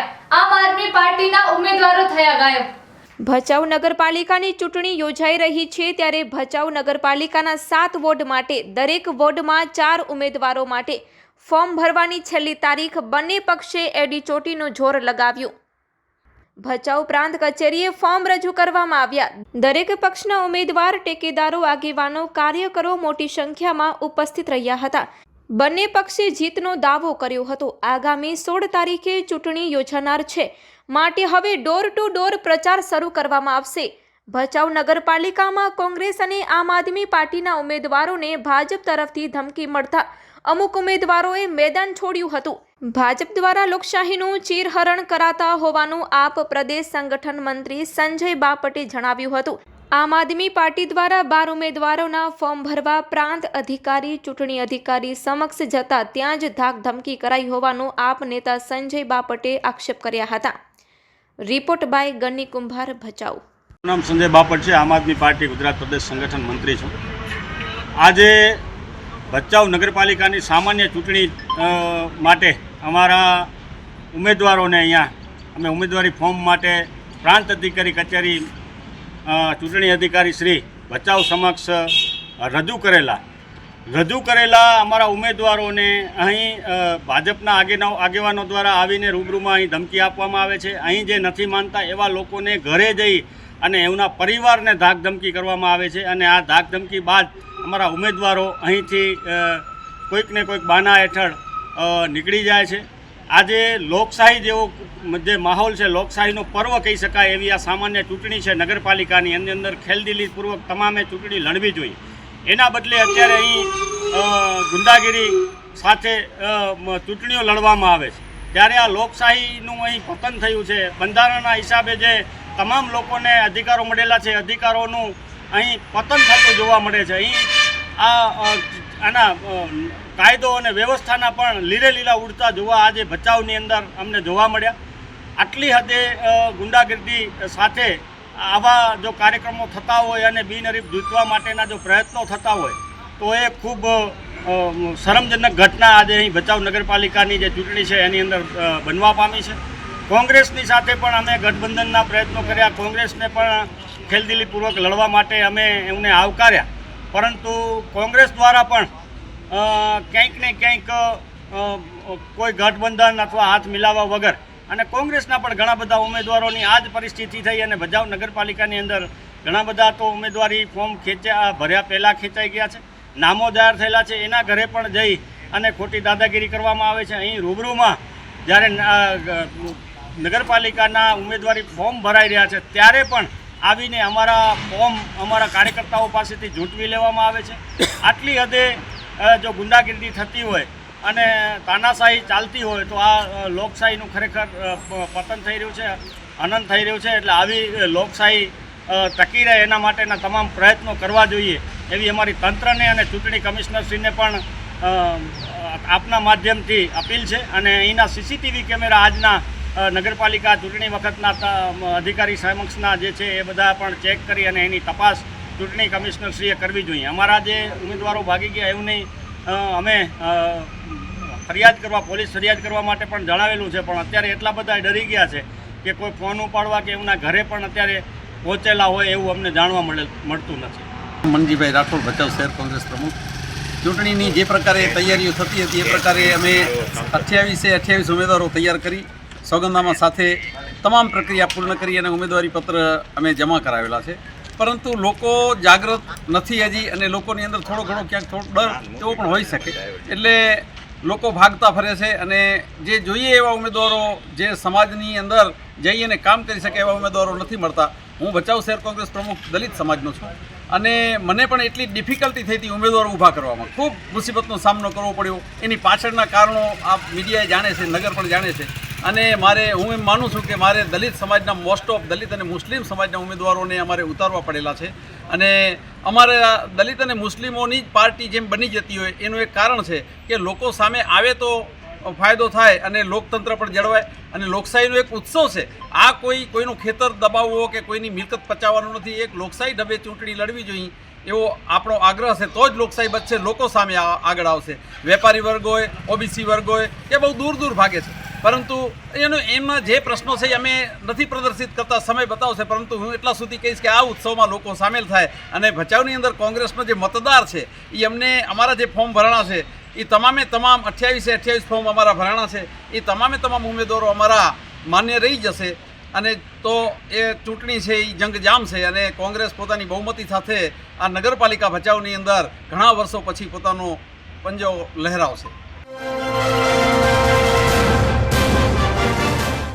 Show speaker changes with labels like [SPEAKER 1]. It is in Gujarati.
[SPEAKER 1] આવ્યા આમ આદમી પાર્ટીના ઉમેદવારો થયા ગાયબ.
[SPEAKER 2] ભચાઉ નગરપાલિકાની ચૂંટણી યોજાઈ રહી છે ત્યારે ભચાઉ નગરપાલિકાના સાત વોર્ડ માટે દરેક વોર્ડમાં ચાર ઉમેદવારો માટે ફોર્મ ભરવાની છેલ્લી તારીખ બંને પક્ષે એડી ચોટીનું જોર લગાવ્યું. ભચાઉ પ્રાંત કચેરીએ ફોર્મ રજૂ કરવામાં આવ્યા. દરેક પક્ષના ઉમેદવાર, ટેકેદારો, આગેવાનો, કાર્યકરો મોટી સંખ્યામાં ઉપસ્થિત રહ્યા હતા. બંને પક્ષે જીતનો દાવો કર્યો હતો. આગામી સોળ તારીખે ચૂંટણી યોજાનાર છે. માટે હવે ડોર ટુ ડોર પ્રચાર શરૂ કરવામાં આવશે. ભચાઉ નગરપાલિકામાં કોંગ્રેસ અને આમ આદમી પાર્ટીના ઉમેદવારોને ભાજપ તરફથી ધમકી મળતા અમુક ઉમેદવારોએ મેદાન છોડ્યું હતું. ભાજપ દ્વારા લોકશાહીનું ચીરહરણ કરાતા હોવાનું આપ પ્રદેશ સંગઠન મંત્રી સંજય બાપટે જણાવ્યું હતું. આમ આદમી પાર્ટી દ્વારા બાર ઉમેદવારોના ફોર્મ ભરવા પ્રાંત અધિકારી, ચૂંટણી અધિકારી સમક્ષ જતા ત્યાં જ ધાક ધમકી કરાઈ હોવાનું આપ નેતા સંજય બાપટે આક્ષેપ કર્યા હતા. રિપોર્ટ બાય ગન્ની કુંભાર ભચાઉ.
[SPEAKER 3] નામ સંજય બાપટ છે. આમ આદમી પાર્ટી ગુજરાત પ્રદેશ સંગઠન મંત્રી છું. આજે ભચાઉ નગરપાલિકાની સામાન્ય ચૂંટણી માટે અમારા ઉમેદવારોને અહીંયા અમે ઉમેદવારી ફોર્મ માટે પ્રાંત અધિકારી કચેરી ચૂંટણી અધિકારી શ્રી ભચાઉ સમક્ષ રજૂ કરેલા. રજૂ કરેલા અમારા ઉમેદવારોને અહીં ભાજપના આગેનો આગેવાનો દ્વારા આવીને રૂબરૂમાં અહીં ધમકી આપવામાં આવે છે. અહીં જે નથી માનતા એવા લોકોને ઘરે જઈ અને એમના પરિવારને ધાક ધમકી કરવામાં આવે છે અને આ ધાક ધમકી બાદ અમારા ઉમેદવારો અહીંથી કોઈકને કોઈક બાના હેઠળ નીકળી જાય છે. આજે લોકશાહી જેવો જે માહોલ છે, લોકશાહીનો પર્વ કહી શકાય એવી આ સામાન્ય ચૂંટણી છે. નગરપાલિકાની એની અંદર ખેલદિલીપૂર્વક તમામે ચૂંટણી લડવી જોઈએ. એના બદલે અત્યારે અહીં ગુંડાગીરી સાથે ચૂંટણીઓ લડવામાં આવે છે. ત્યારે આ લોકશાહીનું અહીં પતન થયું છે. બંધારણના હિસાબે જે તમામ લોકોને અધિકારો મળેલા છે, અધિકારોનું અહીં પતન થતું જોવા મળે છે. અહીં આ આના કાયદો અને વ્યવસ્થાના પણ લીરે લીલા ઉડતા જોવા આજે ભચાઉની અંદર અમને જોવા મળ્યા. આટલી હદે ગુંડાગીર્દી ગુંડાગીરી સાથે આવા જો કાર્યક્રમો થતા હોય અને બિનહરીફ જીતવા માટેના જો પ્રયત્નો થતા હોય, તો એ ખૂબ શરમજનક ઘટના આજે અહીં ભચાઉ નગરપાલિકાની જે ચૂંટણી છે એની અંદર બનવા પામી છે. કોંગ્રેસની સાથે પણ અમે ગઠબંધનના પ્રયત્નો કર્યા. કોંગ્રેસને પણ ખેલદિલીપૂર્વક લડવા માટે અમે એમને આવકાર્યા. પરંતુ કોંગ્રેસ દ્વારા પણ ક્યાંક ને ક્યાંક કોઈ ગઠબંધન અથવા હાથ મિલાવવા વગર. અને કોંગ્રેસના પણ ઘણા બધા ઉમેદવારોની આ જ પરિસ્થિતિ થઈ અને ભજાઉ નગરપાલિકાની અંદર ઘણા બધા તો ઉમેદવારી ફોર્મ ખેંચ્યા ભર્યા પહેલાં ખેંચાઈ ગયા છે, નામો જાહેર થયેલા છે, એના ઘરે પણ જઈ અને ખોટી દાદાગીરી કરવામાં આવે છે. અહીં રૂબરૂમાં જ્યારે નગરપાલિકાના ઉમેદવારી ફોર્મ ભરાઈ રહ્યા છે, ત્યારે પણ આવીને અમારા ફોર્મ અમારા કાર્યકર્તાઓ પાસેથી ઝૂંટવી લેવામાં આવે છે. આટલી હદે જો ગુંડાગીરી થતી હોય અને તાનાશાહી ચાલતી હોય તો આ લોકશાહીનું ખરેખર પતન થઈ રહ્યું છે અનંત થઈ રહ્યું છે એટલે આવી લોકશાહી ટકી રહે એના માટેના તમામ પ્રયત્નો કરવા જોઈએ એવી અમારી તંત્રને અને ચૂંટણી કમિશનરશ્રીને પણ આપના માધ્યમથી અપીલ છે. અને અહીંના સીસીટીવી કેમેરા આજના નગરપાલિકા ચૂંટણી વખતના અધિકારી સમક્ષના જે છે એ બધા પણ ચેક કરી અને એની તપાસ ચૂંટણી કમિશનરશ્રીએ કરવી જોઈએ. અમારા જે ઉમેદવારો ભાગી ગયા એવું નહીં. અમે ફરિયાદ કરવા, પોલીસ ફરિયાદ કરવા માટે પણ જણાવેલું છે, પણ અત્યારે એટલા બધા ડરી ગયા છે કે કોઈ ફોન ઉપાડવા કે એમના ઘરે પણ અત્યારે પહોંચેલા હોય એવું અમને જાણવા મળે, મળતું નથી.
[SPEAKER 4] મનજીભાઈ રાઠોડ, ભચાઉ શહેર કોંગ્રેસ પ્રમુખ. ચૂંટણીની જે પ્રકારે તૈયારીઓ થતી હતી, એ પ્રકારે અમે અઠ્યાવીસે અઠ્યાવીસ ઉમેદવારો તૈયાર કરી સોગંદનામા સાથે તમામ પ્રક્રિયા પૂર્ણ કરી અને ઉમેદવારી પત્ર અમે જમા કરાવેલા છે. પરંતુ લોકો જાગૃત નથી હજી અને લોકોની અંદર થોડો ઘણો ક્યાંક થોડો ડર એવો પણ હોઈ શકે. એટલે લોકો ભાગતા ફરે છે અને જે જોઈએ એવા ઉમેદવારો જે સમાજની અંદર જઈ અને કામ કરી શકે એવા ઉમેદવારો નથી મળતા. હું ભચાઉ શહેર કોંગ્રેસ પ્રમુખ દલિત સમાજનો છું અને મને પણ એટલી ડિફિકલ્ટી થઈ હતી ઉમેદવારો ઊભા કરવામાં. ખૂબ મુસીબતનો સામનો કરવો પડ્યો. એની પાછળના કારણો આ મીડિયાએ જાણે છે, નગર પણ જાણે છે. અને મારે, હું એમ માનું છું કે મારે દલિત સમાજના મોસ્ટ ઓફ દલિત અને મુસ્લિમ સમાજના ઉમેદવારોને અમારે ઉતારવા પડેલા છે. અને અમારે દલિત અને મુસ્લિમોની જ પાર્ટી જેમ બની જતી હોય, એનું એક કારણ છે કે લોકો સામે આવે તો ફાયદો થાય અને લોકતંત્ર પણ જળવાય અને લોકશાહીનો એક ઉત્સવ છે. આ કોઈ, કોઈનું ખેતર દબાવવો કે કોઈની મિલકત પચાવવાનું નથી, એક લોકશાહી ઢબે ચૂંટણી લડવી જોઈએ, એવો આપણો આગ્રહ છે, તો જ લોકશાહી બચશે, લોકો સામે આગળ આવશે. વેપારી વર્ગ હોય, ઓબીસી વર્ગ હોય, એ બહુ દૂર દૂર ભાગે છે. પરંતુ, એનું એમના જે પ્રશ્નો છે એ અમે નથી પ્રદર્શિત કરતા, સમય બતાવશે, પરંતુ હું એટલા સુધી કહીશ કે આ ઉત્સવમાં લોકો સામેલ થાય અને ભચાઉની અંદર કોંગ્રેસનો જે મતદાર છે, એ અમને અમારા જે ફોર્મ ભરાણા છે, એ તમામે તમામ અઠ્યાવીસે અઠ્યાવીસ ફોર્મ અમારા ભરાણા છે, એ તમામે તમામ ઉમેદવારો અમારા માન્ય રહી જશે અને તો એ ચૂંટણી છે, એ જંગ જામશે અને કોંગ્રેસ પોતાની બહુમતી સાથે આ નગરપાલિકા ભચાઉની અંદર ઘણા વર્ષો પછી પોતાનો પંજો લહેરાવશે.